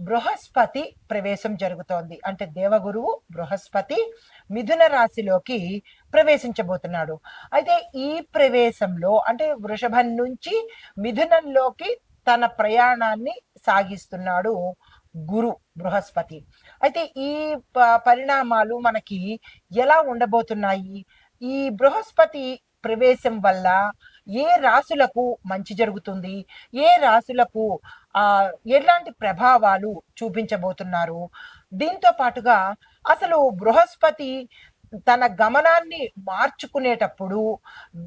బృహస్పతి ప్రవేశం జరుగుతోంది. అంటే దేవగురువు బృహస్పతి మిథున రాశిలోకి ప్రవేశించబోతున్నాడు. అయితే ఈ ప్రవేశంలో అంటే వృషభం నుంచి మిథునంలోకి తన ప్రయాణాన్ని సాగిస్తున్నాడు గురు బృహస్పతి. అయితే ఈ ప- పరిణామాలు మనకి ఎలా ఉండబోతున్నాయి? ఈ బృహస్పతి ప్రవేశం వల్ల ఏ రాశులకు మంచి జరుగుతుంది? ఏ రాశులకు ఎలాంటి ప్రభావాలు చూపించబోతున్నారు? దీంతో పాటుగా అసలు బృహస్పతి తన గమనాన్ని మార్చుకునేటప్పుడు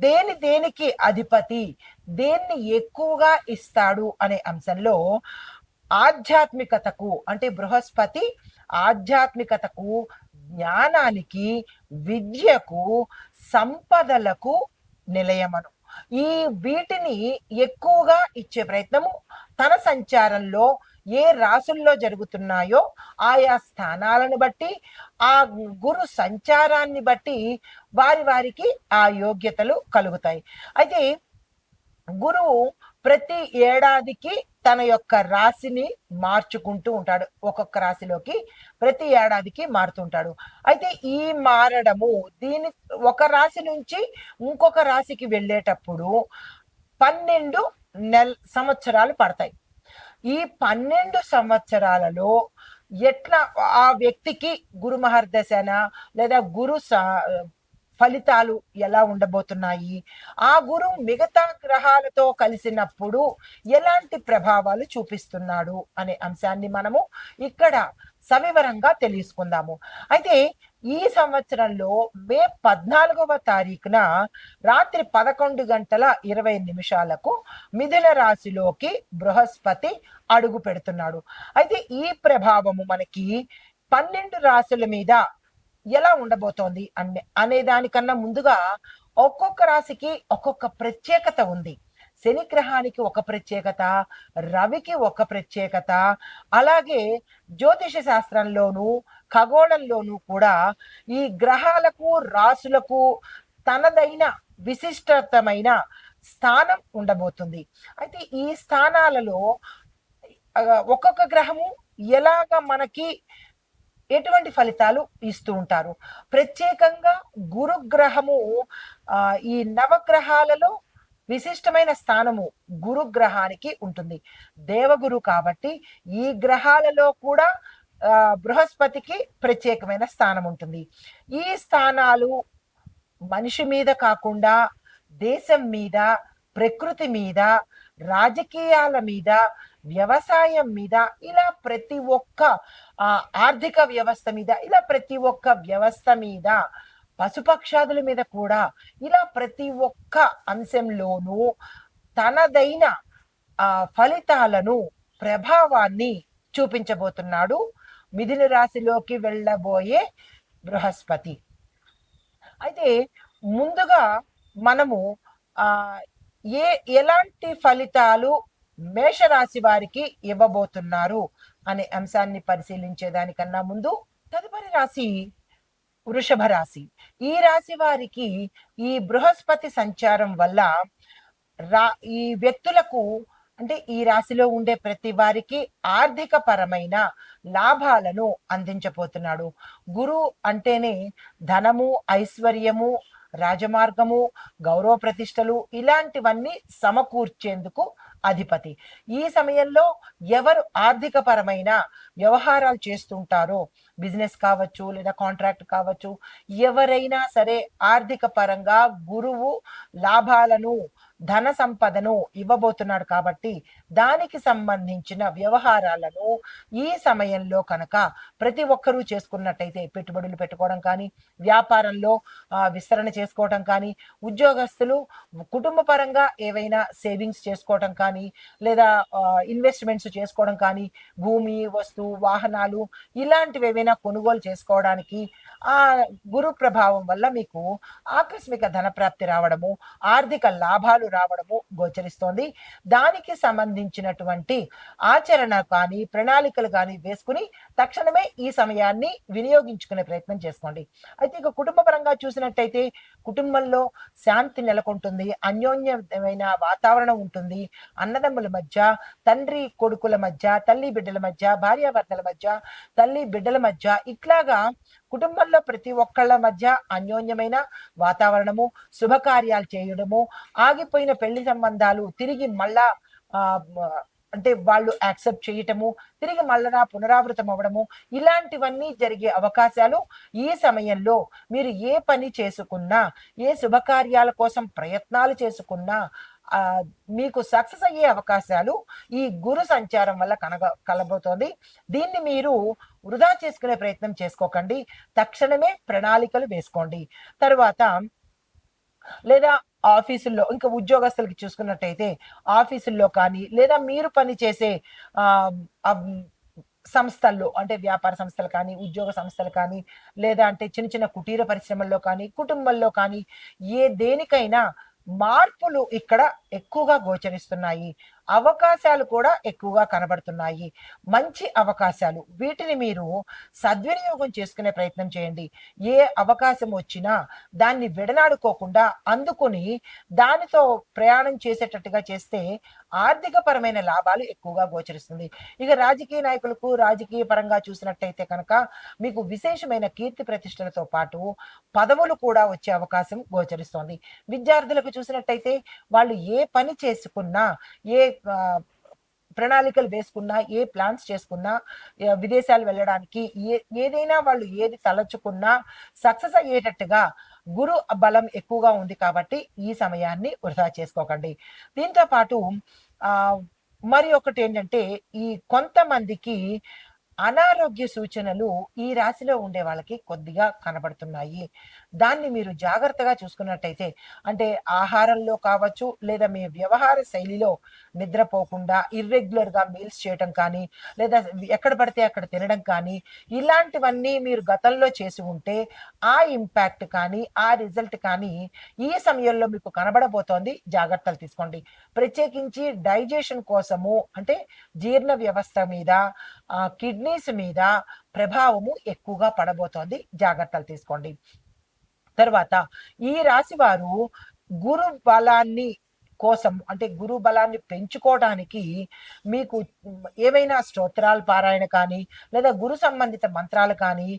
దేని దేనికి అధిపతి దేన్ని ఎక్కువగా ఇస్తాడు అనే అంశంలో ఆధ్యాత్మికతకు అంటే బృహస్పతి ఆధ్యాత్మికతకు జ్ఞానానికి విద్యకు సంపదలకు నిలయమను. ఈ వీటిని ఎక్కువగా ఇచ్చే ప్రయత్నము తన సంచారంలో ఏ రాసుల్లో జరుగుతున్నాయో ఆయా స్థానాలను బట్టి ఆ గురు సంచారాన్ని బట్టి వారి వారికి ఆ యోగ్యతలు కలుగుతాయి. అయితే గురువు ప్రతి ఏడాదికి తన యొక్క రాశిని మార్చుకుంటూ ఉంటాడు. ఒక్కొక్క రాశిలోకి ప్రతి ఏడాదికి మారుతుంటాడు. అయితే ఈ మారడము దీని ఒక రాశి నుంచి ఇంకొక రాశికి వెళ్ళేటప్పుడు పన్నెండు నెల సంవత్సరాలు పడతాయి. ఈ పన్నెండు సంవత్సరాలలో ఎట్లా ఆ వ్యక్తికి గురు మహర్దశన లేదా గురు ఫలితాలు ఎలా ఉండబోతున్నాయి? ఆ గురు మిగతా గ్రహాలతో కలిసినప్పుడు ఎలాంటి ప్రభావాలు చూపిస్తున్నాడు అనే అంశాన్ని మనము ఇక్కడ సవివరంగా తెలుసుకుందాము. అయితే ఈ సంవత్సరంలో మే పద్నాలుగవ తారీఖున రాత్రి పదకొండు గంటల ఇరవై నిమిషాలకు మిథున రాశిలోకి బృహస్పతి అడుగు పెడుతున్నాడు. అయితే ఈ ప్రభావము మనకి పన్నెండు రాశుల మీద ఎలా ఉండబోతోంది అనే అనే దానికన్నా ముందుగా ఒక్కొక్క రాశికి ఒక్కొక్క ప్రత్యేకత ఉంది. శని గ్రహానికి ఒక ప్రత్యేకత రవికి ఒక ప్రత్యేకత అలాగే జ్యోతిష శాస్త్రంలోను ఖగోళంలోనూ కూడా ఈ గ్రహాలకు రాసులకు తనదైన విశిష్టతమైన స్థానం ఉండబోతుంది. అయితే ఈ స్థానాలలో ఒక్కొక్క గ్రహము ఎలాగ మనకి ఎటువంటి ఫలితాలు ఇస్తూ ఉంటారు? ప్రత్యేకంగా గురుగ్రహము ఈ నవగ్రహాలలో విశిష్టమైన స్థానము గురుగ్రహానికి ఉంటుంది. దేవగురు కాబట్టి ఈ గ్రహాలలో కూడా బృహస్పతికి ప్రత్యేకమైన స్థానం ఉంటుంది. ఈ స్థానాలు మనిషి మీద కాకుండా దేశం మీద ప్రకృతి మీద రాజకీయాల మీద వ్యవసాయం మీద ఇలా ప్రతి ఒక్క ఆర్థిక వ్యవస్థ మీద ఇలా ప్రతి ఒక్క వ్యవస్థ మీద పశుపక్షాదుల మీద కూడా ఇలా ప్రతి ఒక్క అంశంలోనూ తనదైన ఆ ఫలితాలను ప్రభావాన్ని చూపించబోతున్నాడు. మిథున రాశిలోకి వెళ్ళబోయే బృహస్పతి. అయితే ముందుగా మనము ఆ ఏ ఎలాంటి ఫలితాలు మేషరాశి వారికి ఇవ్వబోతున్నారు అనే అంశాన్ని పరిశీలించే దానికన్నా ముందు తదుపరి రాశి వృషభ రాశి. ఈ రాశి వారికి ఈ బృహస్పతి సంచారం వల్ల రా ఈ వ్యక్తులకు అంటే ఈ రాశిలో ఉండే ప్రతి వారికి ఆర్థిక పరమైన లాభాలను అందించబోతున్నాడు. గురు అంటేనే ధనము ఐశ్వర్యము రాజమార్గము గౌరవ ప్రతిష్టలు ఇలాంటివన్నీ సమకూర్చేందుకు అధిపతి. ఈ సమయంలో ఎవరు ఆర్థిక పరమైన వ్యవహారాలు చేస్తుంటారో బిజినెస్ కావచ్చు లేదా కాంట్రాక్ట్ కావచ్చు ఎవరైనా సరే ఆర్థిక పరంగా గురువు లాభాలను ధన సంపదను ఇవ్వబోతున్నాడు కాబట్టి దానికి సంబంధించిన వ్యవహారాలను ఈ సమయంలో కనుక ప్రతి ఒక్కరూ చేసుకున్నట్టయితే పెట్టుబడులు పెట్టుకోవడం కానీ వ్యాపారంలో విస్తరణ చేసుకోవడం కానీ ఉద్యోగస్తులు కుటుంబ పరంగా ఏవైనా సేవింగ్స్ చేసుకోవడం కానీ లేదా ఇన్వెస్ట్మెంట్స్ చేసుకోవడం కానీ భూమి వస్తువు వాహనాలు ఇలాంటివి ఏవైనా కొనుగోలు చేసుకోవడానికి ఆ గురు ప్రభావం వల్ల మీకు ఆకస్మిక ధన ప్రాప్తి రావడము ఆర్థిక లాభాలు రావడము గోచరిస్తోంది. దానికి సంబంధించినటువంటి ఆచరణ కానీ ప్రణాళికలు కానీ వేసుకుని తక్షణమే ఈ సమయాన్ని వినియోగించుకునే ప్రయత్నం చేసుకోండి. అయితే ఇక కుటుంబ పరంగా చూసినట్టయితే కుటుంబంలో శాంతి నెలకొంటుంది అన్యోన్యమైన వాతావరణం ఉంటుంది. అన్నదమ్ముల మధ్య తండ్రి కొడుకుల మధ్య తల్లి బిడ్డల మధ్య భార్యాభర్తల మధ్య తల్లి బిడ్డల మధ్య ఇట్లాగా కుటుంబంలో ప్రతి ఒక్కళ్ళ మధ్య అన్యోన్యమైన వాతావరణము శుభకార్యాలు చేయడము ఆగిపోయిన పెళ్ళి సంబంధాలు తిరిగి మళ్ళా అంటే వాళ్ళు యాక్సెప్ట్ చేయటము తిరిగి మళ్ళా పునరావృతం అవ్వడము ఇలాంటివన్నీ జరిగే అవకాశాలు ఈ సమయంలో మీరు ఏ పని చేసుకున్నా ఏ శుభకార్యాల కోసం ప్రయత్నాలు చేసుకున్నా మీకు సక్సెస్ అయ్యే అవకాశాలు ఈ గురు సంచారం వల్ల కనగ కలబోతోంది. దీన్ని మీరు వృధా చేసుకునే ప్రయత్నం చేసుకోకండి. తక్షణమే ప్రణాళికలు వేసుకోండి. తర్వాత లేదా ఆఫీసుల్లో ఇంకా ఉద్యోగస్తులకి చూసుకున్నట్టయితే ఆఫీసుల్లో కానీ లేదా మీరు పని చేసే సంస్థల్లో అంటే వ్యాపార సంస్థలు కానీ ఉద్యోగ సంస్థలు కానీ లేదా అంటే చిన్న చిన్న కుటీర పరిశ్రమల్లో కానీ కుటుంబంలో కానీ ఏ దేనికైనా మార్పులు ఇక్కడ ఎక్కువగా గోచరిస్తున్నాయి. అవకాశాలు కూడా ఎక్కువగా కనబడుతున్నాయి. మంచి అవకాశాలు. వీటిని మీరు సద్వినియోగం చేసుకునే ప్రయత్నం చేయండి. ఏ అవకాశం వచ్చినా దాన్ని విడనాడుకోకుండా అందుకుని దానితో ప్రయాణం చేసేటట్టుగా చేస్తే ఆర్థిక పరమైన లాభాలు ఎక్కువగా గోచరిస్తుంది. ఇక రాజకీయ నాయకులకు రాజకీయ పరంగా చూసినట్టయితే కనుక మీకు విశేషమైన కీర్తి ప్రతిష్టలతో పాటు పదవులు కూడా వచ్చే అవకాశం గోచరిస్తోంది. విద్యార్థులకు చూసినట్టయితే వాళ్ళు ఏ పని చేసుకున్నా ఏ ప్రణాళికలు వేసుకున్నా ఏ ప్లాన్స్ చేసుకున్నా విదేశాలు వెళ్ళడానికి ఏ ఏదైనా వాళ్ళు ఏది తలచుకున్నా సక్సెస్ అయ్యేటట్టుగా గురు బలం ఎక్కువగా ఉంది కాబట్టి ఈ సమయాన్ని వృధా చేసుకోకండి. దీంతో పాటు ఆ మరి ఒకటి ఏంటంటే ఈ కొంతమందికి అనారోగ్య సూచనలు ఈ రాశిలో ఉండే వాళ్ళకి కొద్దిగా కనబడుతున్నాయి. దాన్ని మీరు జాగ్రత్తగా చూసుకున్నట్టయితే అంటే ఆహారంలో కావచ్చు లేదా మీ వ్యవహార శైలిలో నిద్రపోకుండా ఇర్రెగ్యులర్గా మీల్స్ చేయటం కానీ లేదా ఎక్కడ పడితే అక్కడ తినడం కానీ ఇలాంటివన్నీ మీరు గతంలో చేసి ఉంటే ఆ ఇంపాక్ట్ కానీ ఆ రిజల్ట్ కానీ ఈ సమయంలో మీకు కనబడబోతోంది. జాగ్రత్తలు తీసుకోండి. ప్రత్యేకించి డైజెషన్ కోసము అంటే జీర్ణ వ్యవస్థ మీద కిడ్నీస్ మీద ప్రభావము ఎక్కువగా పడబోతోంది. జాగ్రత్తలు తీసుకోండి. తర్వాత ఈ రాశి వారు గురు బలాన్ని కోసం అంటే గురు బలాన్ని పెంచుకోవడానికి మీకు ఏవైనా స్తోత్రాలు పారాయణ కానీ లేదా గురు సంబంధిత మంత్రాలు కానీ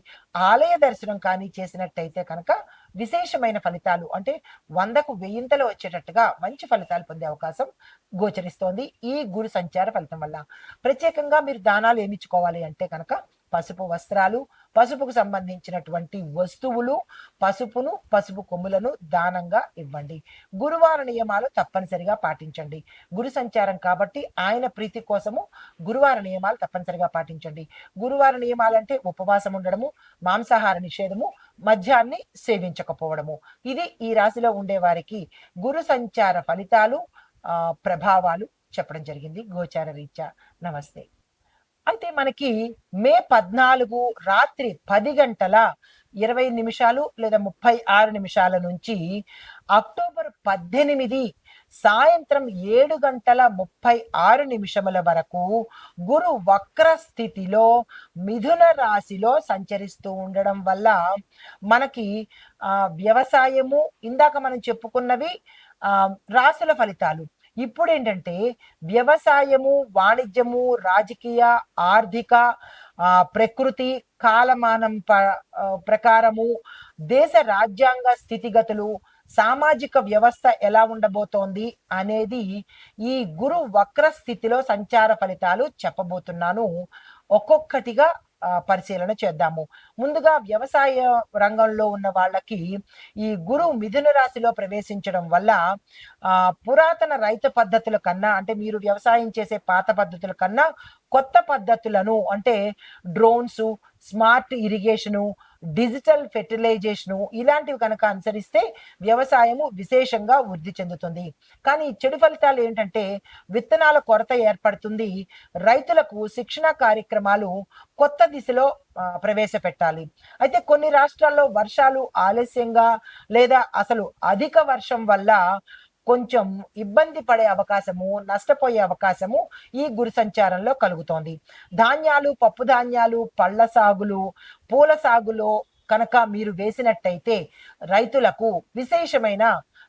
ఆలయ దర్శనం కానీ చేసినట్టయితే కనుక విశేషమైన ఫలితాలు అంటే వందకు వెయ్యింతలు వచ్చేటట్టుగా మంచి ఫలితాలు పొందే అవకాశం గోచరిస్తోంది ఈ గురు సంచార ఫలితం వల్ల. ప్రత్యేకంగా మీరు దానాలు ఏమిచ్చుకోవాలి అంటే కనుక పసుపు వస్త్రాలు పసుపుకు సంబంధించినటువంటి వస్తువులు పసుపును పసుపు కొమ్ములను దానంగా ఇవ్వండి. గురువార నియమాలు తప్పనిసరిగా పాటించండి. గురు సంచారం కాబట్టి ఆయన ప్రీతి కోసము గురువార నియమాలు తప్పనిసరిగా పాటించండి. గురువార నియమాలు అంటే ఉపవాసం ఉండడము మాంసాహార నిషేధము మద్యాన్ని సేవించకపోవడము. ఇది ఈ రాశిలో ఉండే వారికి గురు సంచార ఫలితాలు ప్రభావాలు చెప్పడం జరిగింది. గోచార రీత్యా. నమస్తే. అయితే మనకి మే పద్నాలుగు రాత్రి పది గంటల ఇరవై నిమిషాలు లేదా ముప్పై ఆరు నిమిషాల నుంచి అక్టోబర్ పద్దెనిమిది సాయంత్రం ఏడు గంటల ముప్పై ఆరు నిమిషముల వరకు గురు వక్ర స్థితిలో మిథున రాశిలో సంచరిస్తూ ఉండడం వల్ల మనకి ఆ, వ్యవసాయము ఇందాక మనం చెప్పుకున్నవి ఆ, రాశుల ఫలితాలు. ఇప్పుడు ఏంటంటే వ్యవసాయము వాణిజ్యము రాజకీయ ఆర్థిక ప్రకృతి కాలమానం ప- ప్రకారము దేశ రాజ్యాంగ స్థితిగతులు సామాజిక వ్యవస్థ ఎలా ఉండబోతోంది అనేది ఈ గురు వక్ర స్థితిలో సంచార ఫలితాలు చెప్పబోతున్నాను. ఒక్కొక్కటిగా పరిశీలన చేద్దాము. ముందుగా వ్యవసాయ రంగంలో ఉన్న వాళ్ళకి ఈ గురువు మిథున రాశిలో ప్రవేశించడం వల్ల పురాతన రైతు పద్ధతుల కన్నా అంటే మీరు వ్యవసాయం చేసే పాత పద్ధతుల కన్నా కొత్త పద్ధతులను అంటే drones smart irrigation digital fertilisation ఇలాంటివి కనుక అనుసరిస్తే వ్యవసాయము విశేషంగా వృద్ధి చెందుతుంది. కానీ చెడు ఫలితాలు ఏంటంటే విత్తనాల కొరత ఏర్పడుతుంది. రైతులకు శిక్షణ కార్యక్రమాలు కొత్త దిశలో ప్రవేశపెట్టాలి. అయితే కొన్ని రాష్ట్రాల్లో వర్షాలు ఆలస్యంగా లేదా అసలు అధిక వర్షం వల్ల కొంచెం ఇబ్బంది పడే అవకాశము నష్టపోయే అవకాశము ఈ గురి సంచారంలో కలుగుతోంది. ధాన్యాలు పప్పు ధాన్యాలు పళ్ళ సాగులు పూల సాగులో కనుక మీరు వేసినట్టయితే రైతులకు విశేషమైన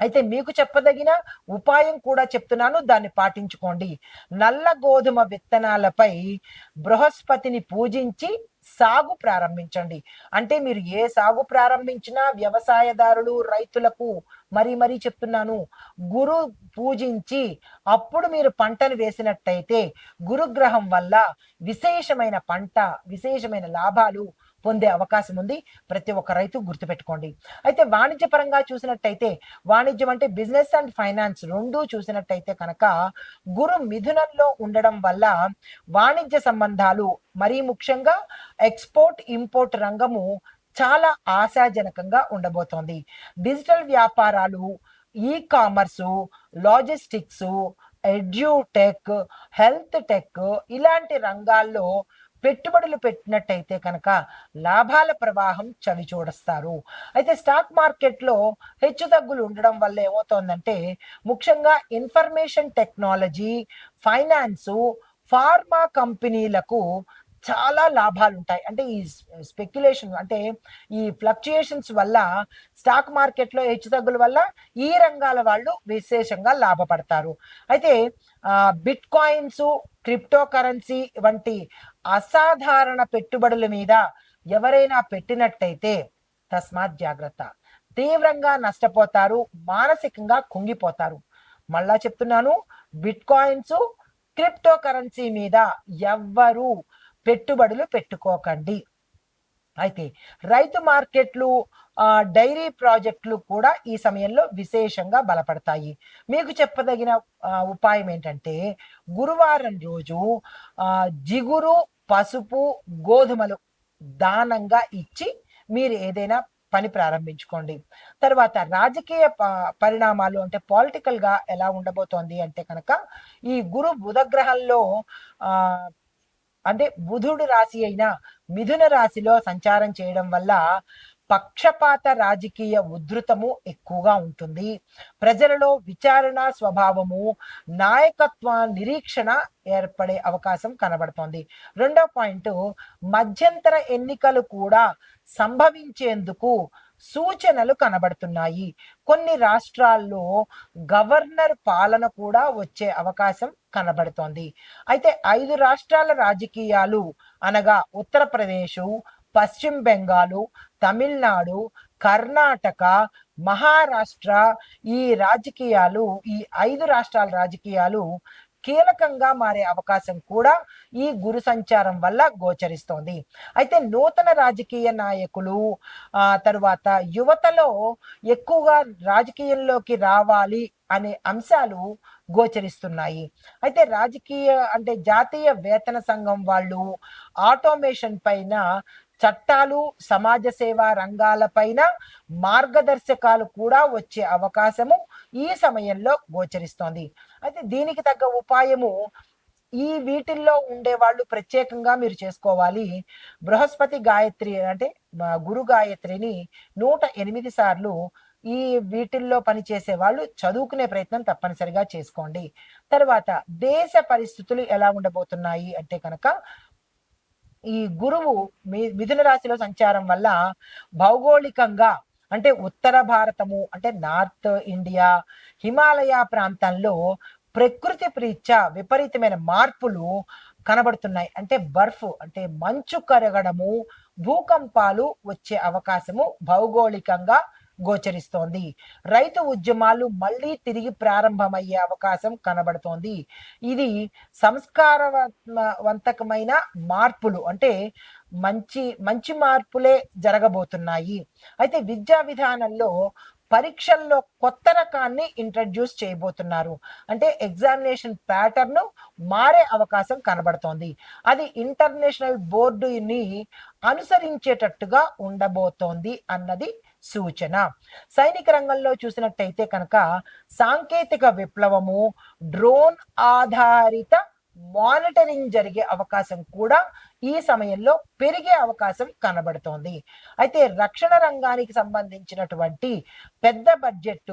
అయితే మీకు చెప్పదగిన ఉపాయం కూడా చెప్తున్నాను దాన్ని పాటించుకోండి. నల్ల గోధుమ విత్తనాలపై బృహస్పతిని పూజించి సాగు ప్రారంభించండి. అంటే మీరు ఏ సాగు ప్రారంభించినా వ్యవసాయదారులు రైతులకు మరీ మరీ చెప్తున్నాను గురు పూజించి అప్పుడు మీరు పంటను వేసినట్టయితే గురుగ్రహం వల్ల విశేషమైన పంట విశేషమైన లాభాలు పొందే అవకాశం ఉంది. ప్రతి ఒక్క రైతు గుర్తుపెట్టుకోండి. అయితే వాణిజ్య పరంగా చూసినట్టయితే వాణిజ్యం అంటే బిజినెస్ అండ్ ఫైనాన్స్ రెండూ చూసినట్టయితే కనుక గురు మిథునంలో ఉండడం వల్ల వాణిజ్య సంబంధాలు మరీ ముఖ్యంగా ఎక్స్పోర్ట్ ఇంపోర్ట్ రంగము చాలా ఆశాజనకంగా ఉండబోతోంది. డిజిటల్ వ్యాపారాలు e-commerce logistics edutech health tech ఇలాంటి రంగాల్లో పెట్టుబడులు పెట్టినట్టయితే కనుక లాభాల ప్రవాహం చవి చూడస్తారు. అయితే స్టాక్ మార్కెట్లో హెచ్చు తగ్గులు ఉండడం వల్ల ఏమవుతోందంటే ముఖ్యంగా ఇన్ఫర్మేషన్ టెక్నాలజీ ఫైనాన్సు ఫార్మా కంపెనీలకు చాలా లాభాలు ఉంటాయి. అంటే ఈ స్పెక్యులేషన్ అంటే ఈ ఫ్లక్చుయేషన్స్ వల్ల స్టాక్ మార్కెట్లో హెచ్చుతగ్గుల వల్ల ఈ రంగాల వాళ్ళు విశేషంగా లాభపడతారు. అయితే బిట్ కాయిన్స్ క్రిప్టో కరెన్సీ వంటి అసాధారణ పెట్టుబడుల మీద ఎవరైనా పెట్టినట్టయితే తస్మాత్ జాగ్రత్త. తీవ్రంగా నష్టపోతారు మానసికంగా కుంగిపోతారు. మళ్ళా చెప్తున్నాను బిట్ కాయిన్స్ క్రిప్టో కరెన్సీ మీద ఎవ్వరూ పెట్టుబడులు పెట్టుకోకండి. అయితే రైతు మార్కెట్లు డైరీ ప్రాజెక్టులు కూడా ఈ సమయంలో విశేషంగా బలపడతాయి. మీకు చెప్పదగిన ఉపాయం ఏంటంటే గురువారం రోజు జిగురు పసుపు గోధుమలు దానంగా ఇచ్చి మీరు ఏదైనా పని ప్రారంభించుకోండి. తర్వాత రాజకీయ ప- పరిణామాలు అంటే పాలిటికల్గా ఎలా ఉండబోతోంది అంటే కనుక ఈ గురు బుధగ్రహంలో అంటే బుధుడు రాశి అయిన మిథున రాశిలో సంచారం చేయడం వల్ల పక్షపాత రాజకీయ ఉధృతము ఎక్కువగా ఉంటుంది. ప్రజలలో విచారణ స్వభావము నాయకత్వ నిరీక్షణ ఏర్పడే అవకాశం కనబడుతోంది. రెండో పాయింట్ మధ్యంతర ఎన్నికలు కూడా సంభవించేందుకు సూచనలు కనబడుతున్నాయి. కొన్ని రాష్ట్రాల్లో గవర్నర్ పాలన కూడా వచ్చే అవకాశం కనబడుతోంది. అయితే ఐదు రాష్ట్రాల రాజకీయాలు అనగా ఉత్తరప్రదేశ్ పశ్చిమ బెంగాలు తమిళనాడు కర్ణాటక మహారాష్ట్ర ఈ రాజకీయాలు ఈ ఐదు రాష్ట్రాల రాజకీయాలు కీలకంగా మారే అవకాశం కూడా ఈ గురు సంచారం వల్ల గోచరిస్తోంది. అయితే నూతన రాజకీయ నాయకులు ఆ తరువాత యువతలో ఎక్కువగా రాజకీయంలోకి రావాలి అనే అంశాలు గోచరిస్తున్నాయి. అయితే రాజకీయ అంటే జాతీయ వేతన సంఘం వాళ్ళు ఆటోమేషన్ పైన చట్టాలు సమాజ సేవా రంగాలపైన మార్గదర్శకాలు కూడా వచ్చే అవకాశము ఈ సమయంలో గోచరిస్తోంది. అయితే దీనికి తగ్గ ఉపాయము ఈ వీటిల్లో ఉండే వాళ్ళు ప్రత్యేకంగా మీరు చేసుకోవాలి. బృహస్పతి గాయత్రి అంటే గురు గాయత్రిని నూట ఎనిమిది సార్లు ఈ వీటిల్లో పనిచేసే వాళ్ళు చదువుకునే ప్రయత్నం తప్పనిసరిగా చేసుకోండి. తర్వాత దేశ పరిస్థితులు ఎలా ఉండబోతున్నాయి అంటే కనుక ఈ గురువు మిథున రాశిలో సంచారం వల్ల భౌగోళికంగా అంటే ఉత్తర భారతము అంటే నార్త్ ఇండియా హిమాలయ ప్రాంతంలో ప్రకృతి ప్రీత్యా విపరీతమైన మార్పులు కనబడుతున్నాయి. అంటే బర్ఫ్ అంటే మంచు కరగడము భూకంపాలు వచ్చే అవకాశము భౌగోళికంగా గోచరిస్తోంది. రైతు ఉద్యమాలు మళ్ళీ తిరిగి ప్రారంభమయ్యే అవకాశం కనబడుతోంది. ఇది సంస్కారవంతకమైన మార్పులు. అంటే మంచి మంచి మార్పులే జరగబోతున్నాయి. అయితే విద్యా విధానంలో పరీక్షల్లో కొత్త రకాన్ని ఇంట్రడ్యూస్ చేయబోతున్నారు. అంటే ఎగ్జామినేషన్ ప్యాటర్న్ మారే అవకాశం కనబడుతోంది. అది ఇంటర్నేషనల్ బోర్డుని అనుసరించేటట్టుగా ఉండబోతోంది అన్నది సూచన. సైనిక రంగంలో చూసినట్టయితే కనుక సాంకేతిక విప్లవము డ్రోన్ ఆధారిత మానిటరింగ్ జరిగే అవకాశం కూడా ఈ సమయంలో పెరిగే అవకాశం కనబడుతోంది. అయితే రక్షణ రంగానికి సంబంధించినటువంటి పెద్ద బడ్జెట్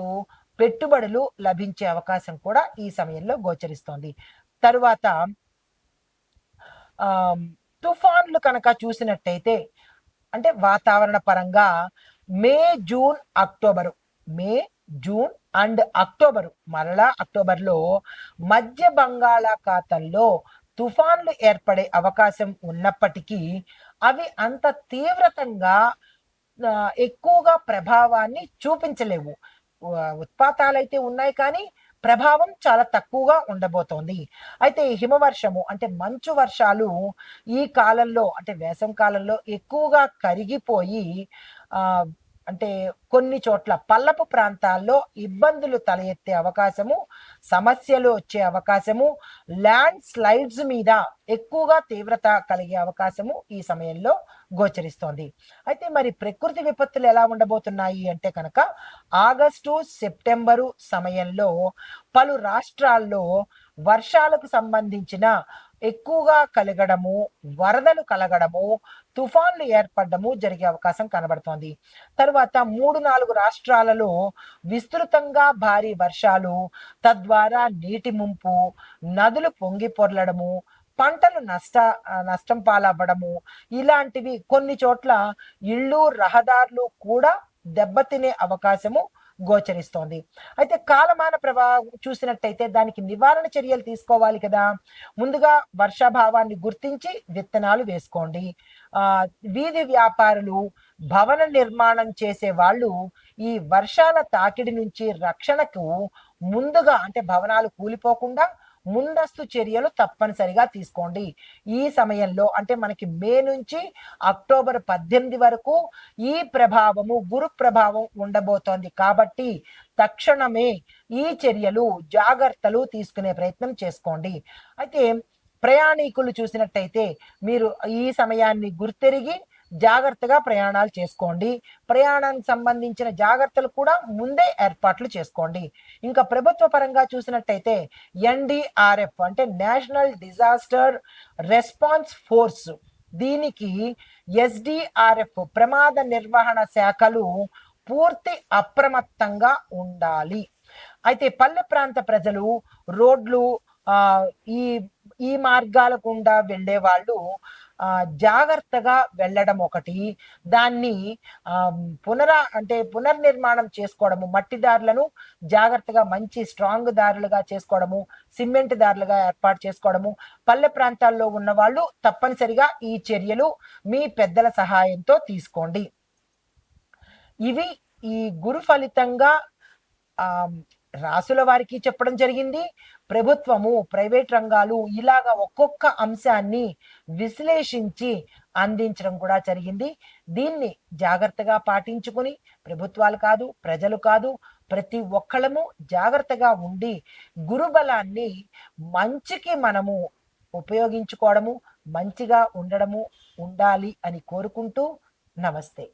పెట్టుబడులు లభించే అవకాశం కూడా ఈ సమయంలో గోచరిస్తోంది. తరువాత ఆ తుఫాన్లు కనుక చూసినట్టయితే అంటే వాతావరణ పరంగా May June October May June and October మరలా అక్టోబర్లో మధ్య బంగాళాఖాతంలో తుఫాన్లు ఏర్పడే అవకాశం ఉన్నప్పటికీ అవి అంత తీవ్రతంగా ఎక్కువగా ప్రభావాన్ని చూపించలేవు. ఉత్పాతాలైతే ఉన్నాయి కానీ ప్రభావం చాలా తక్కువగా ఉండబోతోంది. అయితే హిమవర్షము అంటే మంచు వర్షాలు ఈ కాలంలో అంటే వేసం కాలంలో ఎక్కువగా కరిగిపోయి అంటే కొన్ని చోట్ల పల్లపు ప్రాంతాల్లో ఇబ్బందులు తల ఎత్తే అవకాశము సమస్యలు వచ్చే అవకాశము ల్యాండ్ స్లైడ్స్ మీద ఎక్కువగా తీవ్రత కలిగే అవకాశము ఈ సమయంలో గోచరిస్తోంది. అయితే మరి ప్రకృతి విపత్తులు ఎలా ఉండబోతున్నాయి అంటే కనుక ఆగస్టు సెప్టెంబరు సమయంలో పలు రాష్ట్రాల్లో వర్షాలకు సంబంధించిన ఎక్కువగా కలగడము వరదలు కలగడము తుఫాన్లు ఏర్పడము జరిగే అవకాశం కనబడుతోంది. తర్వాత మూడు నాలుగు రాష్ట్రాలలో విస్తృతంగా భారీ వర్షాలు తద్వారా నీటి ముంపు నదులు పొంగి పొర్లడము పంటలు నష్ట నష్టం పాలవ్వడము ఇలాంటివి కొన్ని చోట్ల ఇళ్ళు రహదారులు కూడా దెబ్బతినే అవకాశము గోచరిస్తోంది. అయితే కాలమాన ప్రభావం చూసినట్టయితే దానికి నివారణ చర్యలు తీసుకోవాలి కదా. ముందుగా వర్షాభావాన్ని గుర్తించి విత్తనాలు వేసుకోండి. ఆ వీధి వ్యాపారులు భవన నిర్మాణం చేసే వాళ్ళు ఈ వర్షాల తాకిడి నుంచి రక్షణకు ముందుగా అంటే భవనాలు కూలిపోకుండా ముందస్తు చర్యలు తప్పనిసరిగా తీసుకోండి. ఈ సమయంలో అంటే మనకి మే నుంచి అక్టోబర్ పద్దెనిమిది వరకు ఈ ప్రభావము గురు ప్రభావం ఉండబోతోంది. కాబట్టి తక్షణమే ఈ చర్యలు జాగ్రత్తలు తీసుకునే ప్రయత్నం చేసుకోండి. అయితే ప్రయాణికులు చూసినట్టయితే మీరు ఈ సమయాన్ని గుర్తెరిగి జాగ్రత్తగా ప్రయాణాలు చేసుకోండి. ప్రయాణానికి సంబంధించిన జాగ్రత్తలు కూడా ముందే ఏర్పాట్లు చేసుకోండి. ఇంకా ప్రభుత్వ పరంగా చూసినట్టయితే ఎన్డిఆర్ఎఫ్ అంటే నేషనల్ డిజాస్టర్ రెస్పాన్స్ ఫోర్స్. దీనికి ఎస్డిఆర్ఎఫ్ ప్రమాద నిర్వహణ శాఖలు పూర్తి అప్రమత్తంగా ఉండాలి. అయితే పల్లె ప్రాంత ప్రజలు రోడ్లు ఈ ఈ మార్గాల గుండా వెళ్ళే వాళ్ళు జాగ్రత్తగా వెళ్ళడం ఒకటి. దాన్ని పునరా అంటే పునర్నిర్మాణం చేసుకోవడము మట్టి దారులను జాగ్రత్తగా మంచి స్ట్రాంగ్ దారులుగా చేసుకోవడము సిమెంట్ దారులుగా ఏర్పాటు చేసుకోవడము పల్లె ప్రాంతాల్లో ఉన్న వాళ్ళు తప్పనిసరిగా ఈ చర్యలు మీ పెద్దల సహాయంతో తీసుకోండి. ఇవి ఈ గురు ఫలితంగా రాసుల వారికి చెప్పడం జరిగింది. ప్రభుత్వము ప్రైవేట్ రంగాలు ఇలాగా ఒక్కొక్క అంశాన్ని విశ్లేషించి అందించడం కూడా జరిగింది. దీన్ని జాగ్రత్తగా పాటించుకుని ప్రభుత్వాలు కాదు ప్రజలు కాదు ప్రతి ఒక్కళ్ళము జాగ్రత్తగా ఉండి గురుబలాన్ని మంచికి మనము ఉపయోగించుకోవడము మంచిగా ఉండడము ఉండాలి అని కోరుకుంటూ నమస్తే.